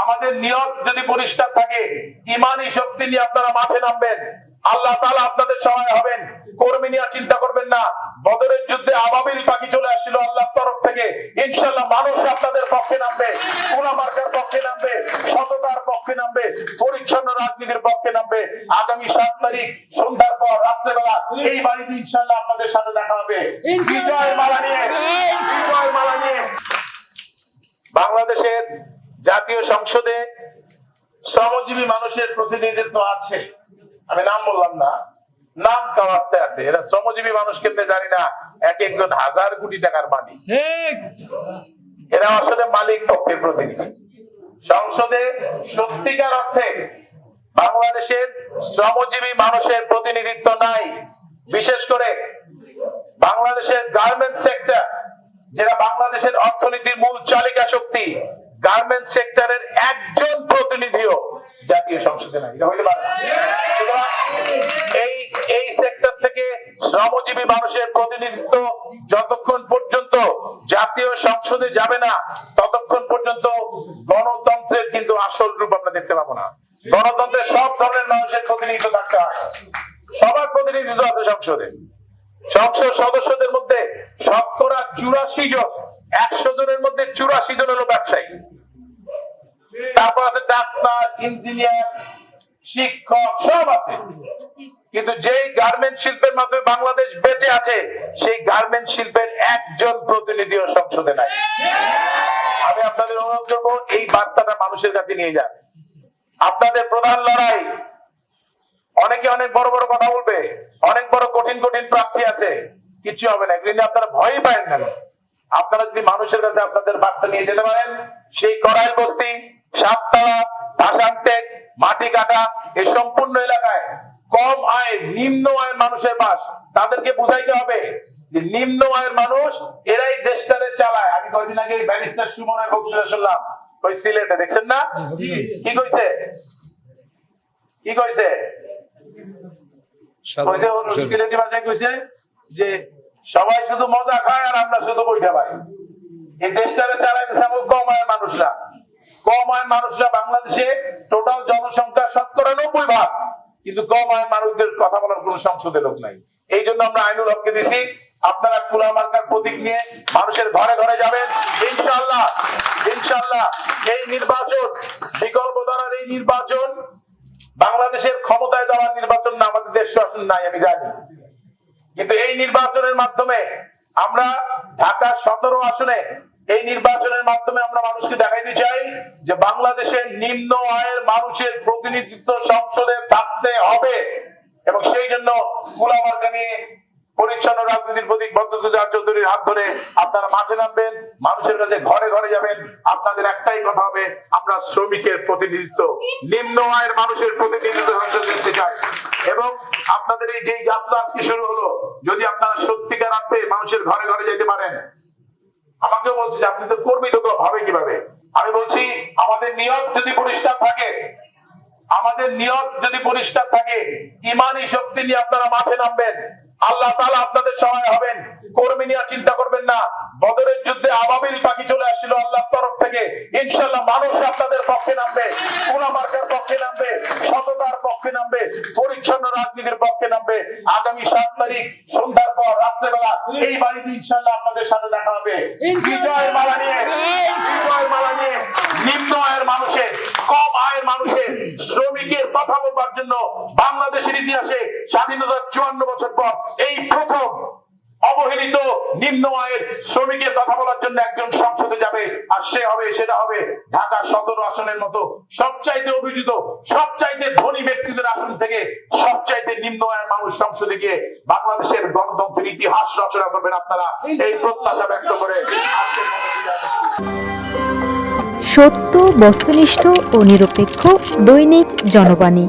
আমাদের নিয়ত যদি পরিষ্কার থাকে ইমানি শক্তি নিয়ে আপনারা মাঠে নামবেন। আল্লাহ তাআলা আপনাদের সহায় হবেন। কর্মী নিয়ে চিন্তা করবেন না। বদরের যুদ্ধে আবাবিল পাখি চলে আসছিল আল্লাহর তরফ থেকে। ইনশাআল্লাহ মানুষ আপনাদের পক্ষে নামবে মার্কার পক্ষে নামবে সততার পক্ষে নামবে পরিচ্ছন্ন রাজনীতির পক্ষে নামবে। আগামী সাত তারিখ সন্ধ্যার পর রাত্রেবেলা এই বাড়িতে ইনশাল্লাহ আপনাদের সাথে দেখা হবে। বিজয় মালা নিয়ে বিজয় মালা নিয়ে বাংলাদেশের জাতীয় সংসদে শ্রমজীবী মানুষের প্রতিনিধিত্ব আছে। আমি নাম বললাম না নাম কাওয়াস্তে আছে। এরা শ্রমজীবী মানুষ কেমনে জানি না এক একজন হাজার কোটি টাকার মালিক। এরা আসলে মালিক পক্ষের প্রতিনিধি। সংসদে সত্যিকার অর্থে বাংলাদেশের শ্রমজীবী মানুষের প্রতিনিধিত্ব নাই। বিশেষ করে বাংলাদেশের গার্মেন্টস সেক্টর যেটা বাংলাদেশের অর্থনীতির মূল চালিকা শক্তি গার্মেন্টস সেক্টরের একজন প্রতিনিধিও জাতীয় সংসদে নাই। এটা হইতে পারে এই এই সেক্টর থেকে শ্রমজীবী মানুষের প্রতিনিধিত্ব যতক্ষণ পর্যন্ত জাতীয় সংসদে যাবে না, ততক্ষণ পর্যন্ত গণতন্ত্রের কিন্তু আসল রূপ আমরা দেখতে পাবো না। গণতন্ত্রের সব ধরনের মানুষের প্রতিনিধিত্ব থাকতে হয় সবার প্রতিনিধিত্ব আছে সংসদে। সংসদ সদস্যদের মধ্যে শতকরা চুরাশি জন, একশো জনের মধ্যে চুরাশি জন হলো ব্যবসায়ী। তারপর আছে ডাক্তার, ইঞ্জিনিয়ার, শিক্ষক, সব আছে। কিন্তু যেই গার্মেন্ট শিল্পের মাধ্যমে বাংলাদেশ বেঁচে আছে, সেই গার্মেন্ট শিল্পের একজন প্রতিনিধিও সংসদে নাই। আমি আপনাদের অনুরোধ করব, এই বার্তাটা মানুষের কাছে নিয়ে যান। আপনাদের প্রধান লড়াই, অনেকে অনেক বড় বড় কথা বলবে, অনেক বড় কঠিন কঠিন প্রার্থী আছে কিছু হবে না, এগুলি আপনারা ভয়ই পায় না। আপনারা যদি মানুষের কাছে আপনাদের বার্তা নিয়ে যেতে পারেন, সেই করাইল বস্তি সাততলা ভাষান্টেক মাটি কাটা এই সম্পূর্ণ এলাকায় কম আয় নিম্ন আয়ের মানুষের বাস। তাদেরকে বুঝাইতে হবে যে নিম্ন আয়ের মানুষ এরাই দেশটারে চালায়। আমি কয়েকদিন আগে ব্যারিস্টার সুমনের বক্তৃতা শুনলাম। ওই সিলেটে দেখছেন না? কি কইছে? কি কইছে? সিলেটি ভাষায় কইছে যে সবাই শুধু মজা খায় আর আমরা শুধু বইটা পাই। এই দেশটারে চালাইতেছে আমাকে কম আয়ের মানুষরা। কম আয়ের মানুষরা বাংলাদেশে টোটাল জনসংখ্যা শতকরা নব্বই ভাগ। কিন্তু কম আয়ের মানুষদের কথা বলার কোন সংসদে লোক নাই। এই জন্য আমরা আইনুল হককে দিছি, আপনারা কুলা মার্কার প্রতীক নিয়ে মানুষের ঘরে ঘরে যাবেন। ইনশাআল্লাহ ইনশাআল্লাহ, এই নির্বাচন, বিকল্প দ্বারার এই নির্বাচন, বাংলাদেশের ক্ষমতায় যাওয়ার নির্বাচন না আমাদের দেশ শাসন নাই, আমি জানি। কিন্তু এই নির্বাচনের মাধ্যমে আমরা ঢাকা সতেরো আসনে এই নির্বাচনের মাধ্যমে আমরা মানুষকে দেখাইতে চাই। যে বাংলাদেশের নিম্ন আয়ের মানুষের প্রতিনিধিত্ব সংসদে থাকতে হবে এবং সেই জন্য কুলামার্কা নিয়ে পরিচ্ছন্ন রাজনীতির প্রতীক বদরুদ্দোজা চৌধুরীর হাত ধরে আপনারা মাঠে নামবেন, মানুষের কাছে ঘরে ঘরে যাবেন, আপনাদের একটাই কথা হবে, আমরা শ্রমিকের প্রতিনিধিত্ব, নিম্ন আয়ের মানুষের প্রতিনিধিত্ব চাই। এবং আপনাদের এই যে যাত্রা আজকে শুরু হলো, যদি আপনারা সত্যিকার অর্থে মানুষের ঘরে ঘরে যেতে পারেন, আমাকেও বলছে যে আপনি তো কর্মী তো হবে কীভাবে? আমি বলছি, আমাদের নিয়ত যদি পরিষ্কার থাকে, আমাদের নিয়ত যদি পরিষ্কার থাকে ইমানি শক্তি নিয়ে আপনারা মাঠে নামবেন। আল্লাহ তালা আপনাদের সহায় হবেন। কর্মী নিয়ে চিন্তা করবেন না। বদরের যুদ্ধে আবাবিল পাখি চলে আসছিল আল্লাহর তরফ থেকে। ইনশাল্লাহ মানুষ আপনাদের পক্ষে নামবে। কোন মার্কার নামবে পরিচ্ছন্ন রাজনীতির পক্ষে নামবে। আগামী সাত তারিখ সন্ধ্যার পর রাত্রেবেলা এই বাড়িতে ইনশাল্লাহ আপনাদের সাথে দেখা হবে। বিজয় মালা নিয়ে বিজয় মালা নিয়ে নিম্ন আয়ের মানুষের কম আয়ের মানুষের শ্রমিকের কথা বলবার জন্য বাংলাদেশের ইতিহাসে স্বাধীনতার চুয়ান্ন বছর পর এই প্রথম অবহেলিত নিম্ন আয়ের শ্রমিকের কথা বলার জন্য একজন সংসদে যাবে, আর সে হবে, সেটা হবে ঢাকা সতেরো আসনের মতো সবচাইতে অভিজিত সবচাইতে ধনী ব্যক্তিদের আসন থেকে সবচাইতে নিম্ন আয়ের মানুষ সংসদে গিয়ে বাংলাদেশের গণতন্ত্রের ইতিহাস রচনা করবেন আপনারা এই প্রত্যাশা ব্যক্ত করে। সত্য, বস্তুনিষ্ঠ ও নিরপেক্ষ দৈনিক জনবাণী